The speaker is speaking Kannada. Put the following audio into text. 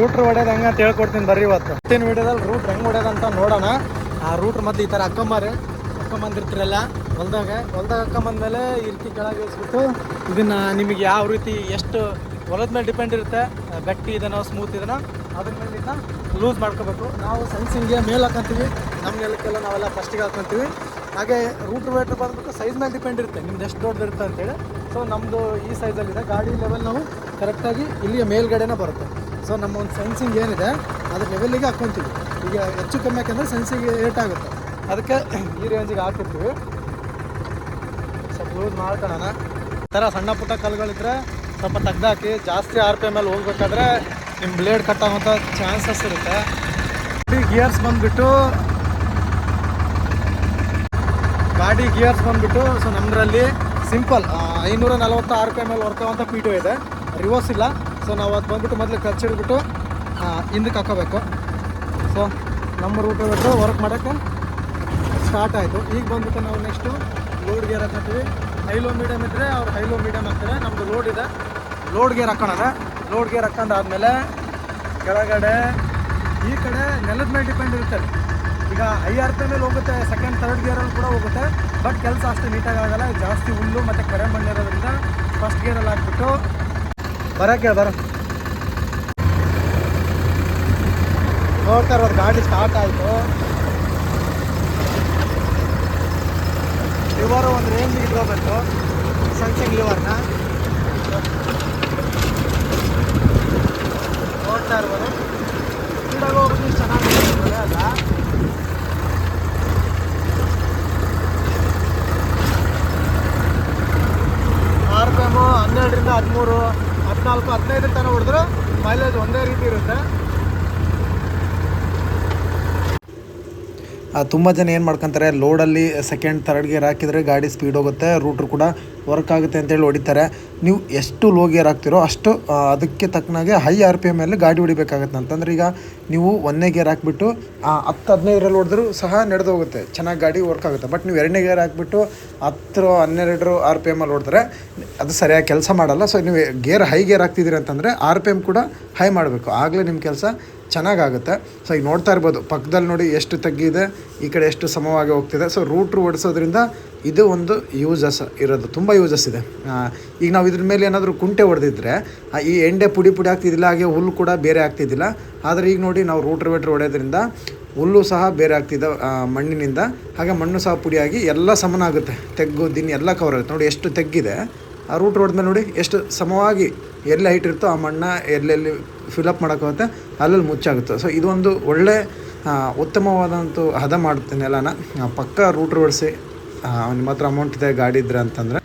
ರೂಟ್ರ್ ಹೊಡೆಯೋದು ಹೆಂಗೆ ಅಂತ ಹೇಳ್ಕೊಡ್ತೀನಿ ಬರ್ರಿ ಇವತ್ತು. ಮತ್ತೇನು ವಿಡಿಯೋದಲ್ಲಿ ರೂಟ್ ಹೆಂಗ್ ಅಂತ ನೋಡೋಣ. ಆ ರೂಟ್ರ್ ಮತ್ತೆ ಈ ಥರ ಅಕ್ಕಂಬಾರಿ ಅಕ್ಕಂಬಂದಿರ್ತಿರಲ್ಲ ಹೊಲ್ದಾಗ. ಹೊಲ್ದಾಗ ಹಾಕೊಂಬಂದ್ಮೇಲೆ ಈ ರೀತಿ ಕೆಳಗೆ ಇಳಿಸ್ಬಿಟ್ಟು ಇದನ್ನು ನಿಮಗೆ ಯಾವ ರೀತಿ ಎಷ್ಟು ಹೊಲದ ಮೇಲೆ ಡಿಪೆಂಡ್ ಇರುತ್ತೆ ಗಟ್ಟಿ ಇದನೋ ಸ್ಮೂತ್ ಇದನೋ ಅದ್ರ ಮೇಲೆ ಇದನ್ನ ಲೂಸ್ ಮಾಡ್ಕೋಬೇಕು. ನಾವು ಸೈನ್ಸಿಂಗ್ಗೆ ಮೇಲೆ ಹಾಕೊಂತೀವಿ, ನಮ್ಮ ನೆಲಕ್ಕೆಲ್ಲ ನಾವೆಲ್ಲ ಫಸ್ಟಿಗೆ ಹಾಕೊಂತೀವಿ. ಹಾಗೆ ರೂಟ್ರ್ ವೇಟ್ರ್ ಬಂದ್ಬಿಟ್ಟು ಸೈಜ್ ಮೇಲೆ ಡಿಪೆಂಡ್ ಇರುತ್ತೆ. ನಿಮ್ದು ಎಷ್ಟು ದೊಡ್ಡದಿರುತ್ತೆ ಅಂತೇಳಿ. ಸೊ ನಮ್ಮದು ಈ ಸೈಜಲ್ಲಿದೆ ಗಾಡಿ ಲೆವೆಲ್ ನಾವು ಕರೆಕ್ಟಾಗಿ ಇಲ್ಲಿಯ ಮೇಲ್ಗಡೆನೇ ಬರುತ್ತೆ. ಸೊ ನಮ್ಮ ಒಂದು ಸೆನ್ಸಿಂಗ್ ಏನಿದೆ, ಅದ್ರ ಲೆವೆಲ್ಲಿಗೆ ಹಾಕ್ಕೊಂತೀವಿ ಈಗ ಹೆಚ್ಚು ಕಮ್ಮಿ ಯಾಕಂದರೆ ಸೆನ್ಸಿಂಗ್ ಏಟ್ ಆಗುತ್ತೆ. ಅದಕ್ಕೆ ಈ ರೇಂಜಿಗೆ ಹಾಕಿರ್ತೀವಿ. ಸ್ವಲ್ಪ ಯೂಸ್ ಮಾಡ್ಕೊಳ್ಳೋಣ. ಈ ಥರ ಸಣ್ಣ ಪುಟ್ಟ ಕಲ್ಲುಗಳಿದ್ರೆ ಸ್ವಲ್ಪ ತೆಗ್ದಾಕಿ ಜಾಸ್ತಿ ಆರ್ ಪಿ ಎಂ ಹೋಗ್ಬೇಕಾದ್ರೆ ನಿಮ್ಮ ಬ್ಲೇಡ್ ಕಟ್ ಆಗುವಂಥ ಚಾನ್ಸಸ್ ಇರುತ್ತೆ. ಗಿಯರ್ಸ್ ಬಂದುಬಿಟ್ಟು, ಗಾಡಿ ಗಿಯರ್ಸ್ ಬಂದುಬಿಟ್ಟು ಸೊ ನಮ್ಮದ್ರಲ್ಲಿ ಸಿಂಪಲ್ ಐನೂರ ನಲವತ್ತು R P M L work ಆಗುವಂಥ ಪಿ ಟು ಇದೆ. ರಿವರ್ಸ್ ಇಲ್ಲ. ಸೊ ನಾವು ಅದು ಬಂದ್ಬಿಟ್ಟು ಮೊದಲು ಕಚ್ಚಿಡ್ಬಿಟ್ಟು ಹಿಂದಕ್ಕೆ ಹಾಕೋಬೇಕು. ಸೊ ನಮ್ಮ ರೂಟ್ ಬಿಟ್ಟು ವರ್ಕ್ ಮಾಡೋಕ್ಕೆ ಸ್ಟಾರ್ಟ್ ಆಯಿತು. ಈಗ ಬಂದ್ಬಿಟ್ಟು ನಾವು ನೆಕ್ಸ್ಟು ಲೋಡ್ ಗೇರ್ ಹಾಕೋತೀವಿ ಹೈಲೋ ಮೀಡಿಯಮ್ ಇದ್ದರೆ ಅವ್ರು ಹೈಲೋ ಮೀಡಿಯಮ್ ಹಾಕ್ತಾರೆ. ನಮ್ಮದು ಲೋಡ್ ಇದೆ. ಲೋಡ್ ಗೇರ್ ಹಾಕೋಣ ಲೋಡ್ ಗೇರ್ ಹಾಕೊಂಡಾದ್ಮೇಲೆ ಕೆಳಗಡೆ, ಈ ಕಡೆ ನೆಲದ ಮೇಲೆ ಡಿಪೆಂಡ್ ಇರುತ್ತೆ. ಈಗ ಐ ಆರ್ ಪಿ ಮೇಲೆ ಹೋಗುತ್ತೆ ಸೆಕೆಂಡ್ ಥರ್ಡ್ ಗೇರಲ್ಲಿ ಕೂಡ ಹೋಗುತ್ತೆ. ಬಟ್ ಕೆಲಸ ಅಷ್ಟು ನೀಟಾಗಿ ಆಗಲ್ಲ. ಜಾಸ್ತಿ ಹುಲ್ಲು ಮತ್ತು ಕರೆ ಮಣ್ಣಿರೋದ್ರಿಂದ ಫಸ್ಟ್ ಗೇರಲ್ಲಿ ಹಾಕ್ಬಿಟ್ಟು ಬರೋಕ್ಕೆ ಬರ. ನೋಡ್ತಾ ಗಾಡಿ ಸ್ಟಾರ್ಟ್ ಆಯಿತು. ಲಿವರ್ ಒಂದು ರೇಂಜ್ ಇಟ್ಕೋಬೇಕು. ಸಂಚಿಂಗ್ ಲಿವರ್ನ ನೋಡ್ತಾ ಇರ್ಬೋದು. ಸ್ಪೀಡಾಗಿ ಹೋಗೋದು ಚೆನ್ನಾಗಿ ಅಲ್ಲ? ಆರ್ ಪಿ ಹನ್ನೆರಡರಿಂದ ಹದಿಮೂರು. ಹದಿನಾಲ್ಕು ಹದಿನೈದು ತನಕ ಹೊಡೆದ್ರೆ ಮೈಲೇಜ್ ಒಂದೇ ರೀತಿ ಇರುತ್ತೆ. ತುಂಬ ಜನ ಏನು ಮಾಡ್ಕೊತಾರೆ ಲೋಡಲ್ಲಿ ಸೆಕೆಂಡ್ ಥರ್ಡ್ ಗೇರ್ ಹಾಕಿದರೆ ಗಾಡಿ ಸ್ಪೀಡ್ ಹೋಗುತ್ತೆ ರೂಟ್ರ್ ಕೂಡ ವರ್ಕ್ ಆಗುತ್ತೆ ಅಂತೇಳಿ ಹೊಡಿತಾರೆ. ನೀವು ಎಷ್ಟು ಲೋ ಗೇರ್ ಹಾಕ್ತಿರೋ ಅಷ್ಟು ಅದಕ್ಕೆ ತಕ್ಕನಾಗೆ ಹೈ ಆರ್ ಪಿ ಎಂ ಅಲ್ಲಿ ಗಾಡಿ ಹೊಡಿಬೇಕಾಗತ್ತೆ. ಅಂತಂದ್ರೆ ಈಗ ನೀವು ಒಂದನೇ ಗೇರ್ ಹಾಕ್ಬಿಟ್ಟು ಹತ್ತು, ಹದಿನೈದರಲ್ಲಿ ಹೊಡೆದ್ರು ಸಹ ನಡೆದು ಹೋಗುತ್ತೆ. ಚೆನ್ನಾಗಿ ಗಾಡಿ ವರ್ಕ್ ಆಗುತ್ತೆ. ಬಟ್ ನೀವು ಎರಡನೇ ಗೇರ್ ಹಾಕ್ಬಿಟ್ಟು ಹತ್ತು ಹನ್ನೆರಡರು ಆರ್ ಪಿ ಎಮ್ಮಲ್ಲಿ ಹೊಡೆದ್ರೆ ಅದು ಸರಿಯಾಗಿ ಕೆಲಸ ಮಾಡಲ್ಲ. ಸೊ ನೀವು ಗೇರ್ ಹೈ ಗೇರ್ ಹಾಕ್ತಿದ್ದೀರಿ ಅಂತಂದರೆ ಆರ್ ಪಿ ಎಂ ಕೂಡ ಹೈ ಮಾಡಬೇಕು. ಆಗಲೇ ನಿಮ್ಮ ಕೆಲಸ ಚೆನ್ನಾಗಾಗುತ್ತೆ. ಸೊ ಈಗ ನೋಡ್ತಾ ಇರ್ಬೋದು, ಪಕ್ಕದಲ್ಲಿ ನೋಡಿ ಎಷ್ಟು ತಗ್ಗಿದೆ, ಈ ಕಡೆ ಎಷ್ಟು ಸಮವಾಗಿ ಹೋಗ್ತಿದೆ. ಸೊ ರೂಟ್ರು ಓಡಿಸೋದ್ರಿಂದ ಇದು ಒಂದು ಯೂಸಸ್ ಇರೋದು, ತುಂಬ ಯೂಸಸ್ ಇದೆ. ಈಗ ನಾವು ಇದ್ರ ಮೇಲೆ ಏನಾದರೂ ಕುಂಟೆ ಹೊಡೆದಿದ್ರೆ ಈ ಎಂಡೆ ಪುಡಿ ಪುಡಿ ಆಗ್ತಿದ್ದಿಲ್ಲ, ಹಾಗೆ ಹುಲ್ಲು ಕೂಡ ಬೇರೆ ಆಗ್ತಿದ್ದಿಲ್ಲ. ಆದರೆ ಈಗ ನೋಡಿ ನಾವು ರೂಟ್ರ್ ವೇಟ್ರ್ ಹೊಡೆಯೋದ್ರಿಂದ ಹುಲ್ಲು ಸಹ ಬೇರೆ ಆಗ್ತಿದ್ದ ಮಣ್ಣಿನಿಂದ. ಹಾಗೆ ಮಣ್ಣು ಸಹ ಪುಡಿಯಾಗಿ ಎಲ್ಲ ಸಮನಾಗುತ್ತೆ. ತೆಗ್ಗು, ದಿನ ಎಲ್ಲ ಕವರ್ ಆಗುತ್ತೆ. ನೋಡಿ ಎಷ್ಟು ತೆಗ್ಗಿದೆ. ಆ ರೂಟ್ ಮೇಲೆ ನೋಡಿ ಎಷ್ಟು ಸಮವಾಗಿ ಎಲ್ಲಿ ಹೈಟ್ ಇರುತ್ತೋ ಆ ಮಣ್ಣ ಎಲ್ಲೆಲ್ಲಿ ಫಿಲಪ್ ಮಾಡೋಕ್ಕಾಗುತ್ತೆ, ಅಲ್ಲಲ್ಲಿ ಮುಚ್ಚಾಗುತ್ತೆ. ಸೊ ಇದೊಂದು ಒಳ್ಳೆ ಉತ್ತಮವಾದಂಥ ಹದ ಮಾಡುತ್ತೆ ನೆಲನ. ಪಕ್ಕ ರೂಟ್ ರೋಡ್ಸಿ ನಿಮ್ಮ ಹತ್ರ ಅಮೌಂಟ್ ಇದೆ, ಗಾಡಿ ಇದ್ರೆ ಅಂತಂದರೆ.